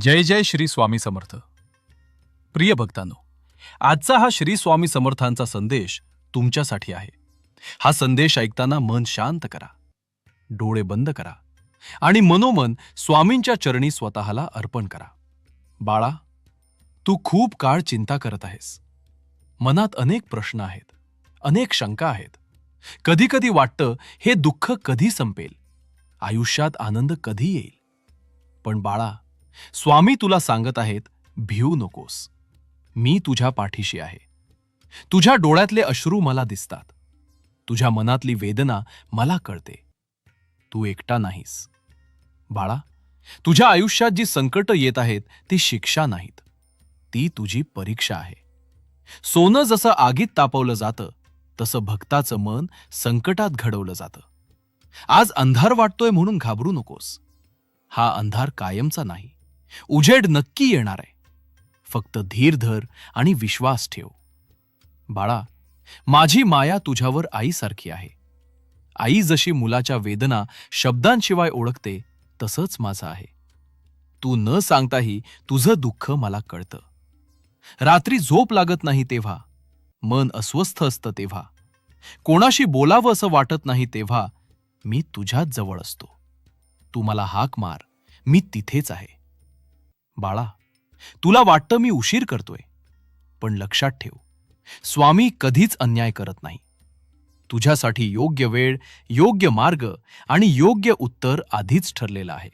जय जय श्री स्वामी समर्थ. प्रिय भक्तांनो आजचा हा श्री स्वामी समर्थांचा संदेश तुमच्यासाठी आहे. हा संदेश ऐकताना मन शांत करा डोळे बंद करा आणि मनोमन स्वामींच्या चरणी स्वतःला अर्पण करा. बाळा तू खूप काळ चिंता करत आहेस. मनात अनेक प्रश्न आहेत अनेक शंका आहेत. कधी कधी वाटतं हे दुःख कधी संपेल? आयुष्यात आनंद कधी येईल? पण बाळा स्वामी तुला सांगत आहेत भिवू नकोस. मी तुझ्या पाठीशी आहे. तुझ्या डोळ्यातले अश्रू मला दिसतात. तुझ्या मनातली वेदना मला कळते. तू एकटा नाहीस. बाळा तुझ्या आयुष्यात जी संकट येत आहेत ती शिक्षा नाहीत. ती तुझी परीक्षा आहे. सोनं जसं आगीत तापवलं जातं तसं भक्ताचं मन संकटात घडवलं जातं. आज अंधार वाटतोय म्हणून घाबरू नकोस. हा अंधार कायमचा नाही. उजेड नक्की येणार आहे. फक्त धीर धर आणि विश्वास ठेव. बाळा माझी माया तुझ्यावर आईसारखी आहे. आई जशी मुलाच्या वेदना शब्दांशिवाय ओळखते तसंच माझं आहे. तू न सांगताही तुझं दुःख मला कळतं. रात्री झोप लागत नाही तेव्हा मन अस्वस्थ असतं तेव्हा. कोणाशी बोलावं असं वाटत नाही तेव्हा मी तुझ्याच जवळ असतो. तू मला हाक मार मी तिथेच आहे. बाळा तुला वाटतं मी उशीर करतोय पण लक्षात ठेव स्वामी कधीच अन्याय करत नाही. तुझ्यासाठी योग्य वेळ योग्य मार्ग आणि योग्य उत्तर आधीच ठरलेलं आहे.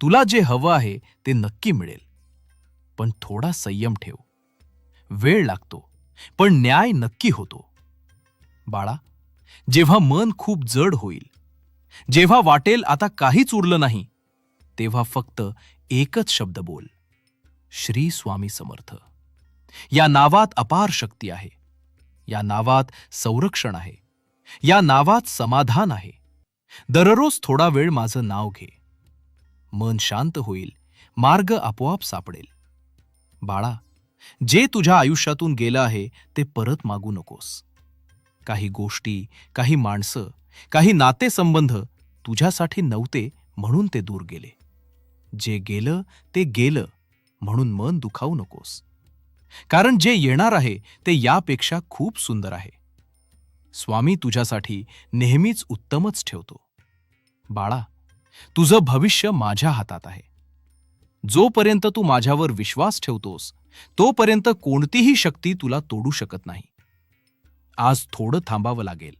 तुला जे हवं आहे ते नक्की मिळेल. पण थोडा संयम ठेव. वेळ लागतो पण न्याय नक्की होतो. बाळा जेव्हा मन खूप जड होईल जेव्हा वाटेल आता काहीच उरलं नाही तेव्हा फक्त एकच शब्द बोल श्री स्वामी समर्थ. या नावात अपार शक्ती आहे. या नावात संरक्षण आहे. या नावात समाधान आहे. दररोज थोडा वेळ माझं नाव घे. मन शांत होईल मार्ग आपोआप सापडेल. बाळा जे तुझ्या आयुष्यातून गेलं आहे ते परत मागू नकोस. काही गोष्टी काही माणसं काही नातेसंबंध तुझ्यासाठी नव्हते म्हणून ते दूर गेले. जे गेलं ते गेलं म्हणून मन दुखावू नकोस. कारण जे येणार आहे ते यापेक्षा खूप सुंदर आहे. स्वामी तुझ्यासाठी नेहमीच उत्तमच ठेवतो. बाळा तुझं भविष्य माझ्या हातात आहे. जोपर्यंत तू माझ्यावर विश्वास ठेवतोस तोपर्यंत कोणतीही शक्ती तुला तोडू शकत नाही. आज थोडं थांबावं लागेल.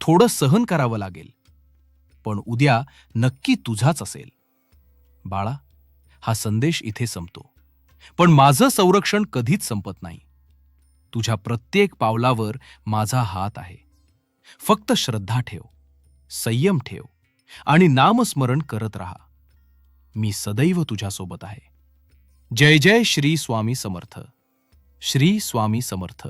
थोडं सहन करावं लागेल. पण उद्या नक्की तुझाच असेल. बाळा हा संदेश इथे संपतो. पण माझं संरक्षण कधीच संपत नाही. तुझ्या प्रत्येक पावलावर माझा हात आहे. फक्त श्रद्धा ठेव संयम ठेव आणि नामस्मरण करत राहा. मी सदैव तुझ्यासोबत आहे. जय जय श्री स्वामी समर्थ. श्री स्वामी समर्थ.